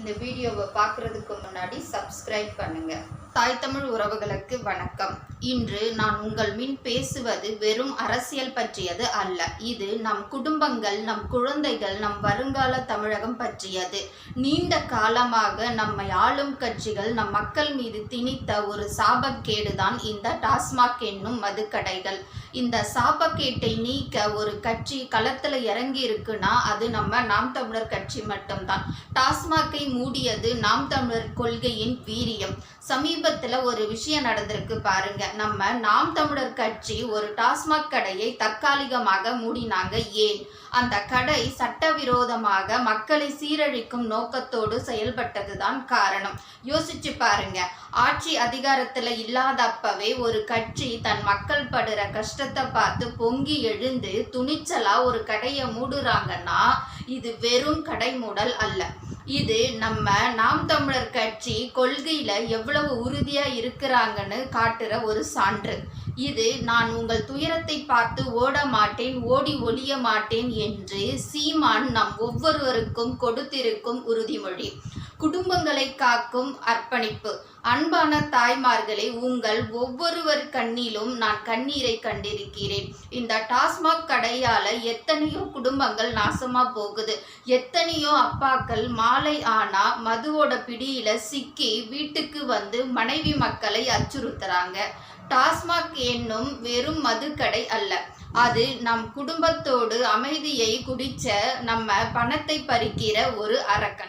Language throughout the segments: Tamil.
இந்த வீடியோவை பார்க்குறதுக்கு முன்னாடி சப்ஸ்கிரைப் பண்ணுங்க. தாய் தமிழ் உறவுகளுக்கு வணக்கம். இன்று நான் உங்கள் மின் பேசுவது வெறும் அரசியல் பற்றியது அல்ல. இது நம் குடும்பங்கள் நம் குழந்தைகள் நம் வருங்கால தமிழகம் பற்றியது. நீண்ட காலமாக நம்மை ஆளும் கட்சிகள் நம் மக்கள் மீது திணித்த ஒரு சாபக்கேடுதான் இந்த டாஸ்மாக் என்னும் மதுக்கடைகள். இந்த சாபக்கேட்டை நீக்க ஒரு கட்சி களத்தில் இறங்கி இருக்குன்னா அது நம்ம நாம் தமிழர் கட்சி மட்டும்தான். டாஸ்மாகை மூடியது நாம் தமிழர் கொள்கையின் வீரியம். சமீபத்துல ஒரு விஷயம் நடந்திருக்கு பாருங்க. நம்ம நாம் தமிழர் கட்சி ஒரு டாஸ்மாக் கடையை தற்காலிகமாக மூடினாங்க. ஏன்? அந்த கடை சட்டவிரோதமாக மக்களை சீரழிக்கும் நோக்கத்தோடு செயல்பட்டதுதான் காரணம். யோசிச்சு பாருங்க. ஆட்சி அதிகாரத்துல இல்லாதப்பவே ஒரு கட்சி தன் மக்கள் படுற கஷ்டத்தை பார்த்து பொங்கி எழுந்து துணிச்சலா ஒரு கடையை மூடுறாங்கன்னா இது வெறும் கடை மூடல் அல்ல. இது நம்ம நாம் தமிழர் கட்சி கொள்கையில எவ்வளவு உறுதியா இருக்கிறாங்கன்னு காட்டுற ஒரு சான்று. இது நான் உங்கள் துயரத்தை பார்த்து ஓட மாட்டேன் ஓடி ஒளிய மாட்டேன் என்று சீமான் நம் ஒவ்வொருவருக்கும் கொடுத்திருக்கும் உறுதிமொழி. குடும்பங்களை காக்கும் அர்ப்பணிப்பு. அன்பான தாய்மார்களே உங்கள் ஒவ்வொருவர் கண்ணிலும் நான் கண்ணீரை கண்டிருக்கிறேன். இந்த டாஸ்மாக் கடையால எத்தனையோ குடும்பங்கள் நாசமா போகுது. எத்தனையோ அப்பாக்கள் மாலை ஆனா மதுவோட பிடியில சிக்கி வீட்டுக்கு வந்து மனைவி மக்களை அச்சுறுத்துறாங்க. டாஸ்மாக் என்னும் வெறும் மதுக்கடை அல்ல. அது நம் குடும்பத்தோடு அமைதியை குடிச்ச நம்ம பணத்தை பறிக்கிற ஒரு அரக்கன்.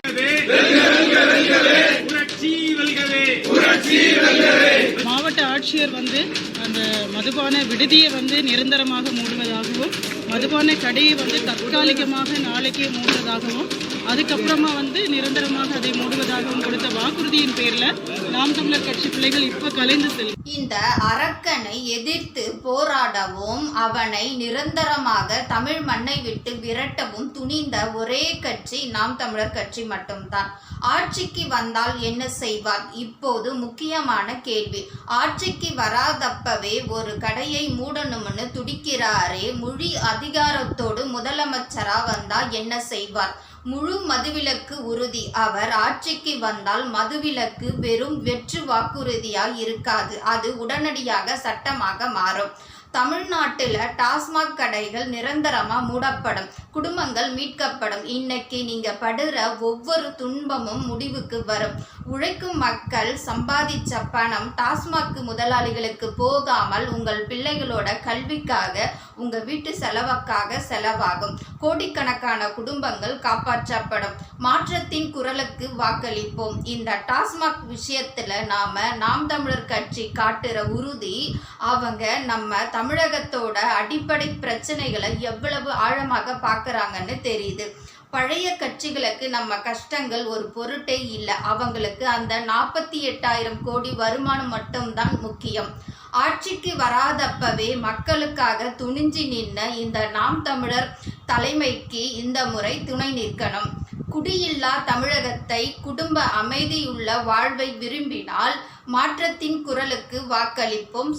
மாவட்ட ஆட்சியர் வந்து அந்த மதுபான விடுதியை வந்து நிரந்தரமாக மூடுவதாகவும் மதுபான கடையை வந்து தற்காலிகமாக நாளைக்கு மூடுவதாகவும் அதுக்கப்புறமா வந்து நிரந்தரமாக அதை மூடுவதாகவும் கொடுத்த வாக்குறுதியின் பேர்ல நாம் தமிழர் கட்சி பிள்ளைகள் இப்ப கலைந்து செல்லும் இந்த அரக்கனை எதிர்த்து போராடவும் அவனை நிரந்தரமாக தமிழ் மண்ணை விட்டு விரட்டவும் துணிந்த ஒரே கட்சி நாம் தமிழர் கட்சி மட்டும்தான். ஆட்சிக்கு வந்தால் என்ன செய்வார்? இப்போது முக்கியமான கேள்வி. ஆட்சிக்கு வராதப்பவே ஒரு கடையை மூடணும்னு துடிக்கிறாரே மொழி அதிகாரத்தோடு முதலமைச்சரா வந்தா என்ன செய்வார்? முழு மதுவிலக்கு உறுதி. அவர் ஆட்சிக்கு வந்தால் மதுவிலக்கு வெறும் வெற்று வாக்குறுதியா இருக்காது. அது உடனடியாக சட்டமாக மாறும். தமிழ்நாட்டில் டாஸ்மாக் கடைகள் நிரந்தரமா மூடப்படும். குடும்பங்கள் மீட்கப்படும். இன்னைக்கு நீங்க படுற ஒவ்வொரு துன்பமும் முடிவுக்கு வரும். உழைக்கும் மக்கள் சம்பாதிச்ச பணம் டாஸ்மாக் முதலாளிகளுக்கு போகாமல் உங்கள் பிள்ளைகளோட கல்விக்காக உங்க வீட்டு செலவுக்காக செலவாகும். கோடிக்கணக்கான குடும்பங்கள் காப்பாற்றப்படும். மாற்றத்தின் குரலுக்கு வாக்களிப்போம். இந்த டாஸ்மாக் விஷயத்துல நாம நாம் தமிழர் கட்சி காட்டுற உறுதி அவங்க நம்ம தமிழகத்தோட அடிப்படை பிரச்சனைகளை எவ்வளவு ஆழமாக பார்க்க பார்க்குறாங்கன்னு தெரியுது. பழைய கட்சிகளுக்கு நம்ம கஷ்டங்கள் ஒரு பொருட்டே இல்லை. அவங்களுக்கு அந்த நாற்பத்தி எட்டாயிரம் கோடி வருமானம் மட்டும்தான் முக்கியம். ஆட்சிக்கு வராதப்பவே மக்களுக்காக துணிஞ்சு நின்ன இந்த நாம் தமிழர் தலைமைக்கு இந்த முறை துணை நிற்கணும். குடியில்லா தமிழகத்தை குடும்ப அமைதியுள்ள வாழ்வை விரும்பினால் மாற்றத்தின் குரலுக்கு வாக்களிப்போம்.